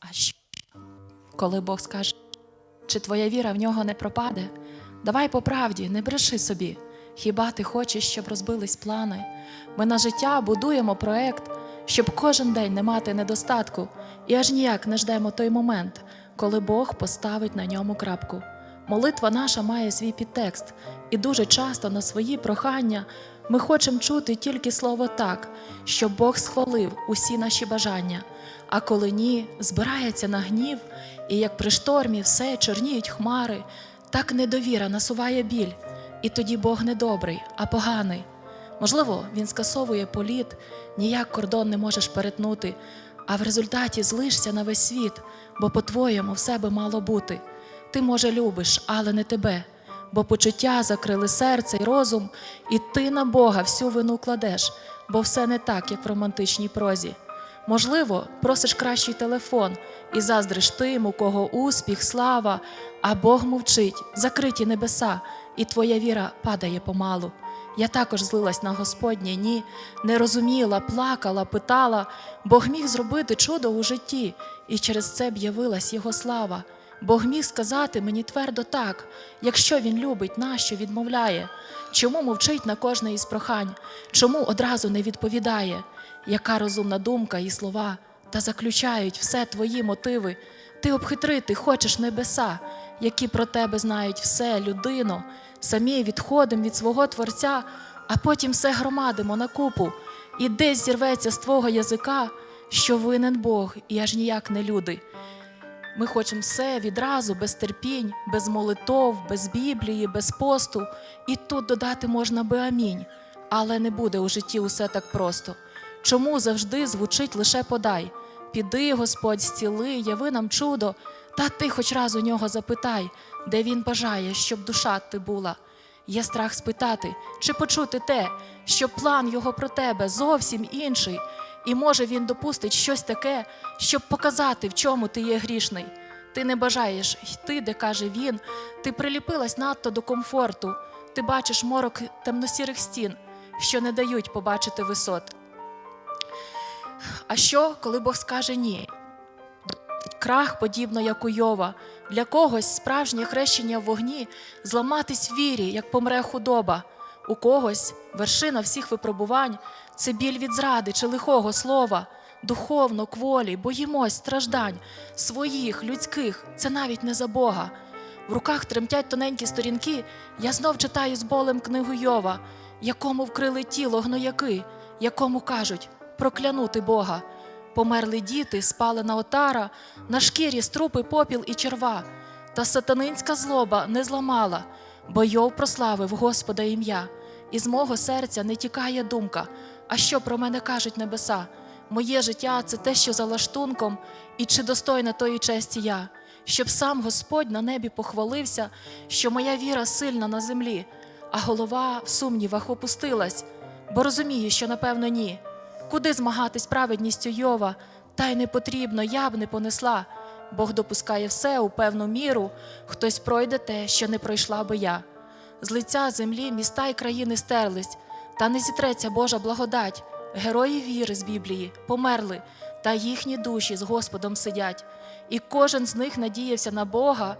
А що, коли Бог скаже, чи твоя віра в нього не пропаде? Давай по правді, не бреши собі. Хіба ти хочеш, щоб розбились плани? Ми на життя будуємо проект, щоб кожен день не мати недостатку, і аж ніяк не ждемо той момент, коли Бог поставить на ньому крапку. Молитва наша має свій підтекст, і дуже часто на свої прохання ми хочемо чути тільки слово так, щоб Бог схвалив усі наші бажання. А коли ні, збирається на гнів, і як при штормі все чорніють хмари, так недовіра насуває біль, і тоді Бог не добрий, а поганий. Можливо, він скасовує політ, ніяк кордон не можеш перетнути, а в результаті злишся на весь світ, бо по-твоєму все би мало бути. Ти, може, любиш, але не тебе, бо почуття закрили серце й розум, і ти на Бога всю вину кладеш, бо все не так, як в романтичній прозі. Можливо, просиш кращий телефон і заздриш тим, у кого успіх, слава, а Бог мовчить, закриті небеса, і твоя віра падає помалу. Я також злилась на Господнє, ні, не розуміла, плакала, питала. Бог міг зробити чудо у житті, і через це б'явилась Його слава. Бог міг сказати мені твердо так, якщо він любить, нащо відмовляє? Чому мовчить на кожне із прохань? Чому одразу не відповідає? Яка розумна думка і слова, та заключають все твої мотиви. Ти обхитрити хочеш небеса, які про тебе знають все, людино, самі відходимо від свого Творця, а потім все громадимо на купу, і десь зірветься з твого язика, що винен Бог, і аж ніяк не люди. Ми хочемо все відразу, без терпінь, без молитов, без Біблії, без посту. І тут додати можна би амінь. Але не буде у житті усе так просто. Чому завжди звучить лише подай? Піди, Господь, зціли, яви нам чудо, та ти хоч раз у нього запитай, де він бажає, щоб душа ти була. Є страх спитати, чи почути те, що план його про тебе зовсім інший, і може він допустить щось таке, щоб показати, в чому ти є грішний. Ти не бажаєш йти, де каже він, ти приліпилась надто до комфорту, ти бачиш морок темносірих стін, що не дають побачити висот. А що, коли Бог скаже ні? Крах, подібно як у Йова, для когось справжнє хрещення в вогні зламатись в вірі, як помре худоба. У когось вершина всіх випробувань це біль від зради чи лихого слова, духовно, кволі, боїмось страждань, своїх, людських, це навіть не за Бога. В руках тремтять тоненькі сторінки, я знов читаю з болем книгу Йова, якому вкрили тіло гнояки, якому кажуть проклянути Бога. Померли діти, спалена отара, на шкірі струпи попіл і черва, та сатанинська злоба не зламала, бо Йов прославив Господа ім'я, і з мого серця не тікає думка, а що про мене кажуть небеса? Моє життя це те, що за лаштунком, і чи достойна тої честі я, щоб сам Господь на небі похвалився, що моя віра сильна на землі, а голова в сумнівах опустилась, бо розумію, що напевно ні. Куди змагатись праведністю Йова? Та й не потрібно, я б не понесла. Бог допускає все у певну міру, хтось пройде те, що не пройшла би я. З лиця землі міста й країни стерлись, та не зітреться Божа благодать. Герої віри з Біблії померли, та їхні душі з Господом сидять. І кожен з них надіявся на Бога,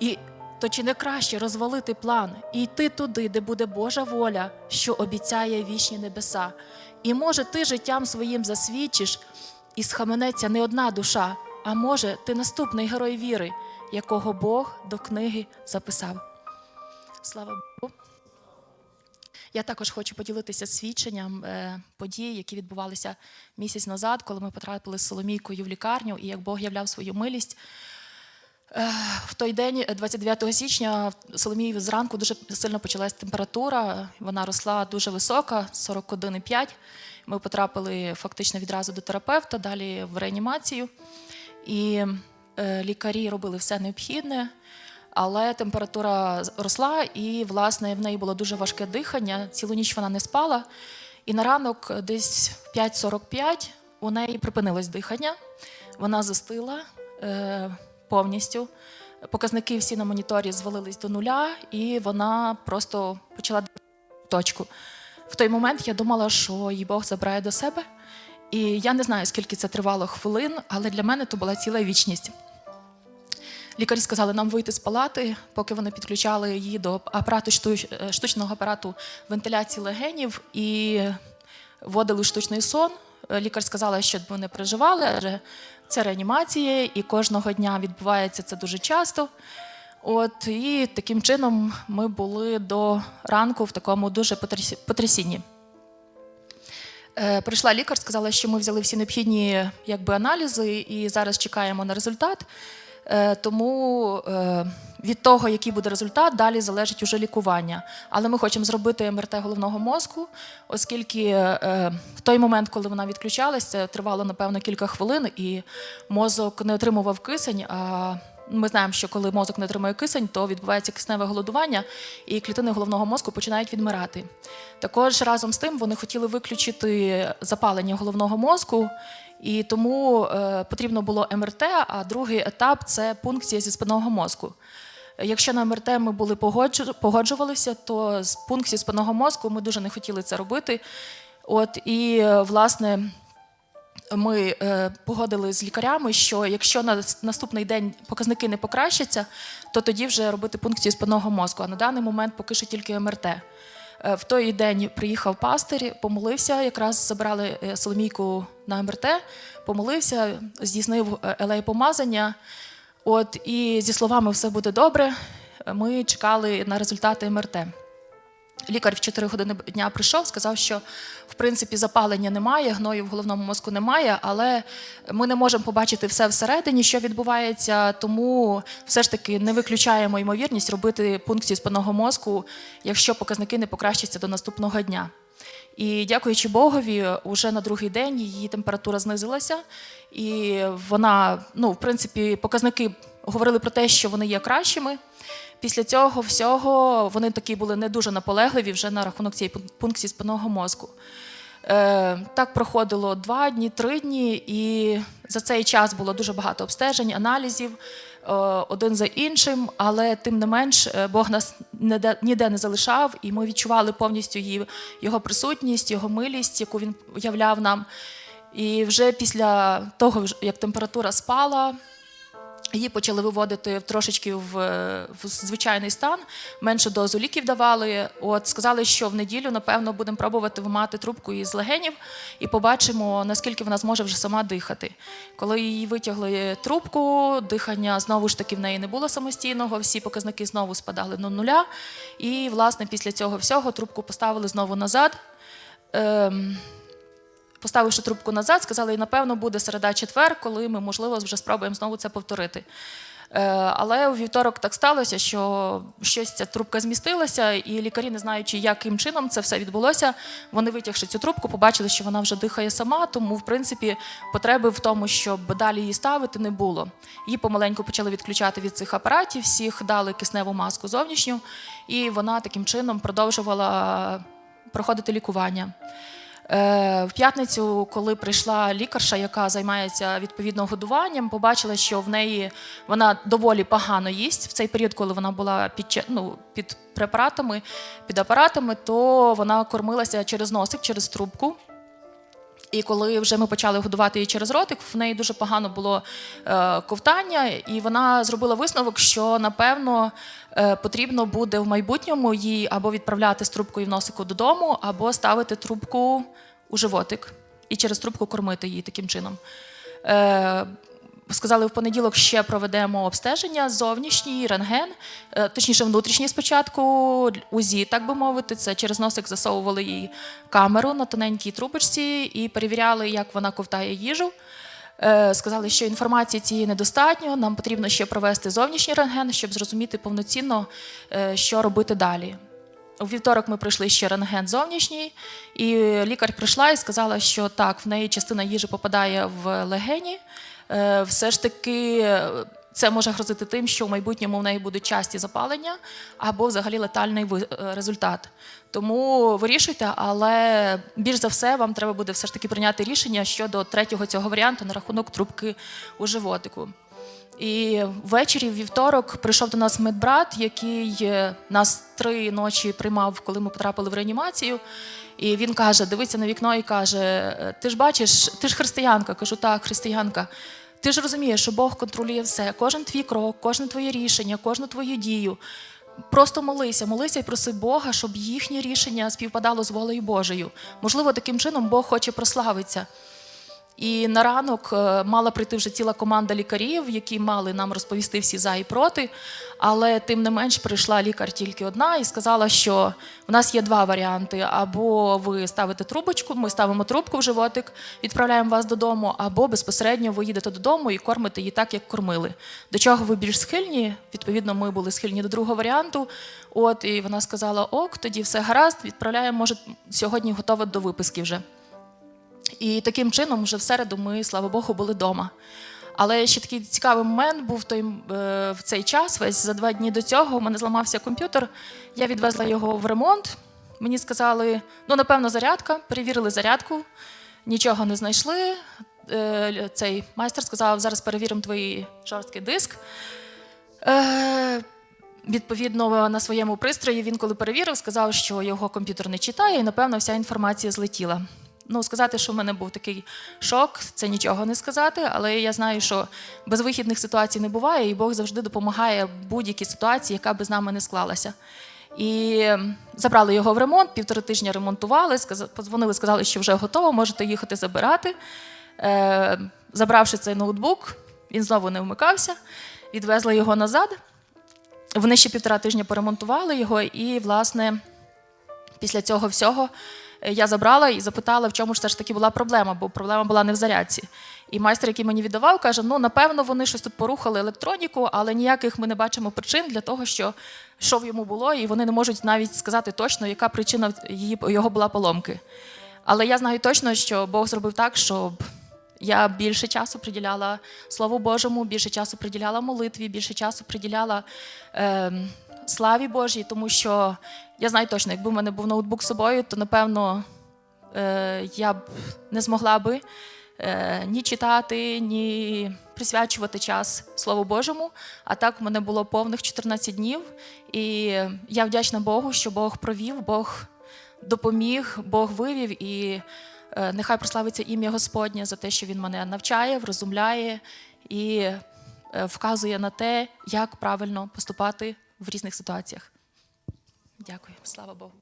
і то чи не краще розвалити план і йти туди, де буде Божа воля, що обіцяє вічні небеса. І може, ти життям своїм засвідчиш, і схаменеться не одна душа, а може, ти наступний герой віри, якого Бог до книги записав. Слава Богу. Я також хочу поділитися свідченням е, подій, які відбувалися місяць назад, коли ми потрапили з Соломійкою в лікарню, і як Бог являв свою милість. Е, В той день, е, 29 січня, Соломії зранку дуже сильно почалась температура. Вона росла дуже висока, 41,5. Ми потрапили фактично відразу до терапевта, далі в реанімацію. І е, лікарі робили все необхідне, але температура росла, і, власне, в неї було дуже важке дихання. Цілу ніч вона не спала. І на ранок, десь в 5.45, у неї припинилось дихання. Вона застила е, повністю. Показники всі на моніторі звалились до нуля, і вона просто почала точку. В той момент я думала, що її Бог забирає до себе. І я не знаю, скільки це тривало хвилин, але для мене то була ціла вічність. Лікарі сказали нам вийти з палати, поки вони підключали її до апарату е, штучного апарату вентиляції легенів і вводили штучний сон. Лікар сказала, що не переживали, адже це реанімація, і кожного дня відбувається це дуже часто. От і таким чином ми були до ранку в такому дуже потрясінні. Е, Прийшла лікар, сказала, що ми взяли всі необхідні якби, аналізи і зараз чекаємо на результат. Е, Тому е, від того, який буде результат, далі залежить уже лікування. Але ми хочемо зробити МРТ головного мозку, оскільки е, в той момент, коли вона відключалася, це тривало напевно кілька хвилин, і мозок не отримував кисень. А ми знаємо, що коли мозок не отримує кисень, то відбувається кисневе голодування, і клітини головного мозку починають відмирати. Також разом з тим вони хотіли виключити запалення головного мозку, і тому е, потрібно було МРТ, а другий етап це пункція зі спинного мозку. Якщо на МРТ ми були погоджувалися, то з пункції спинного мозку ми дуже не хотіли це робити. От і е, власне ми е, погодили з лікарями, що якщо на наступний день показники не покращаться, то тоді вже робити пункцію спинного мозку. А на даний момент поки що тільки МРТ. В той день приїхав пастир, помолився, якраз забрали Соломійку на МРТ, помолився, здійснив е, елей помазання. От і зі словами все буде добре. Ми чекали на результати МРТ. Лікар в 4 години дня прийшов, сказав, що в принципі запалення немає, гною в головному мозку немає, але ми не можемо побачити все всередині, що відбувається, тому все ж таки не виключаємо ймовірність робити пункцію спинного мозку, якщо показники не покращаться до наступного дня. І дякуючи Богові, уже на другий день її температура знизилася, і вона, ну, в принципі, показники говорили про те, що вони є кращими. Після цього всього вони такі були не дуже наполегливі вже на рахунок цієї пункції спинного мозку. Е, так проходило два дні, три дні, і за цей час було дуже багато обстежень, аналізів один за іншим, але тим не менш е, Бог нас ніде не залишав, і ми відчували повністю її, його присутність, його милість, яку він являв нам. І вже після того, як температура спала, Її почали виводити трошечки в, в звичайний стан, меншу дозу ліків давали. От сказали, що в неділю, напевно, будемо пробувати вимати трубку із легенів і побачимо, наскільки вона зможе вже сама дихати. Коли її витягли трубку, дихання знову ж таки в неї не було самостійного, всі показники знову спадали до нуля. І, власне, після цього всього трубку поставили знову назад. Ем, поставивши трубку назад, сказали, і напевно буде середа-четвер, коли ми, можливо, вже спробуємо знову це повторити. Е, Але у вівторок так сталося, що щось ця трубка змістилася, і лікарі, не знаючи, яким чином це все відбулося, вони витягши цю трубку, побачили, що вона вже дихає сама, тому, в принципі, потреби в тому, щоб далі її ставити, не було. Її помаленьку почали відключати від цих апаратів, всіх дали кисневу маску зовнішню, і вона таким чином продовжувала проходити лікування. Е, В п'ятницю, коли прийшла лікарша, яка займається відповідно годуванням, побачила, що в неї вона доволі погано їсть в цей період, коли вона була під, ну, під препаратами, під апаратами, то вона кормилася через носик, через трубку. І коли вже ми почали годувати її через ротик, в неї дуже погано було е, ковтання, і вона зробила висновок, що напевно е, потрібно буде в майбутньому її або відправляти з трубкою в носику додому, або ставити трубку у животик і через трубку кормити її таким чином. Сказали, в понеділок ще проведемо обстеження зовнішній рентген, е, точніше, внутрішній спочатку, УЗІ, так би мовити. Це через носик засовували їй камеру на тоненькій трубочці і перевіряли, як вона ковтає їжу. Е, Сказали, що інформації цієї недостатньо. Нам потрібно ще провести зовнішній рентген, щоб зрозуміти повноцінно, е, що робити далі. У вівторок ми пройшли ще рентген зовнішній, і лікар прийшла і сказала, що так, в неї частина їжі попадає в легені. Е, Все ж таки, е, це може грозити тим, що в майбутньому в неї будуть часті запалення або взагалі летальний е, результат. Тому вирішуйте, але більш за все вам треба буде все ж таки прийняти рішення щодо третього цього варіанту на рахунок трубки у животику. І ввечері, в вівторок, прийшов до нас медбрат, який е, нас три ночі приймав, коли ми потрапили в реанімацію. І він каже: дивиться на вікно і каже: «Е, Ти ж бачиш, ти ж християнка. Кажу, так, християнка. Ти ж розумієш, що Бог контролює все, кожен твій крок, кожне твоє рішення, кожну твою дію. Просто молися, молися і проси Бога, щоб їхнє рішення співпадало з волею Божою. Можливо, таким чином Бог хоче прославитися. І на ранок е, мала прийти вже ціла команда лікарів, які мали нам розповісти всі за і проти. Але тим не менш прийшла лікар тільки одна і сказала, що в нас є два варіанти: або ви ставите трубочку, ми ставимо трубку в животик, відправляємо вас додому, або безпосередньо ви їдете додому і кормите її так, як кормили. До чого ви більш схильні? Відповідно, ми були схильні до другого варіанту. От і вона сказала: ок, тоді все гаразд, відправляємо. Може, сьогодні готова до виписки вже. І таким чином, вже в середу ми, слава Богу, були вдома. Але ще такий цікавий момент був той, е, в цей час, весь за два дні до цього, у мене зламався комп'ютер. Я відвезла його в ремонт. Мені сказали, ну, напевно, зарядка, перевірили зарядку, нічого не знайшли. Е, Цей майстер сказав, зараз перевіримо твій жорсткий диск. Е, Відповідно, на своєму пристрої він, коли перевірив, сказав, що його комп'ютер не читає, і напевно вся інформація злетіла. Ну, сказати, що в мене був такий шок, це нічого не сказати, але я знаю, що безвихідних ситуацій не буває, і Бог завжди допомагає будь-якій ситуації, яка би з нами не склалася. І забрали його в ремонт, півтори тижня ремонтували, подзвонили, сказали, що вже готово, можете їхати забирати. Е, забравши цей ноутбук, він знову не вмикався, відвезли його назад. Вони ще півтора тижня поремонтували його, і, власне, після цього всього я забрала і запитала, в чому ж все ж таки була проблема, бо проблема була не в зарядці. І майстер, який мені віддавав, каже: ну, напевно, вони щось тут порухали електроніку, але ніяких ми не бачимо причин для того, що, що в йому було, і вони не можуть навіть сказати точно, яка причина її, його була поломки. Але я знаю точно, що Бог зробив так, щоб я більше часу приділяла Слову Божому, більше часу приділяла молитві, більше часу приділяла е, славі Божій, тому що я знаю точно, якби в мене був ноутбук з собою, то напевно е, я б не змогла би е, ні читати, ні присвячувати час Слову Божому. А так в мене було повних 14 днів. І я вдячна Богу, що Бог провів, Бог допоміг, Бог вивів і е, нехай прославиться ім'я Господнє за те, що Він мене навчає, врозумляє і вказує на те, як правильно поступати в різних ситуаціях. Дякую, слава Богу.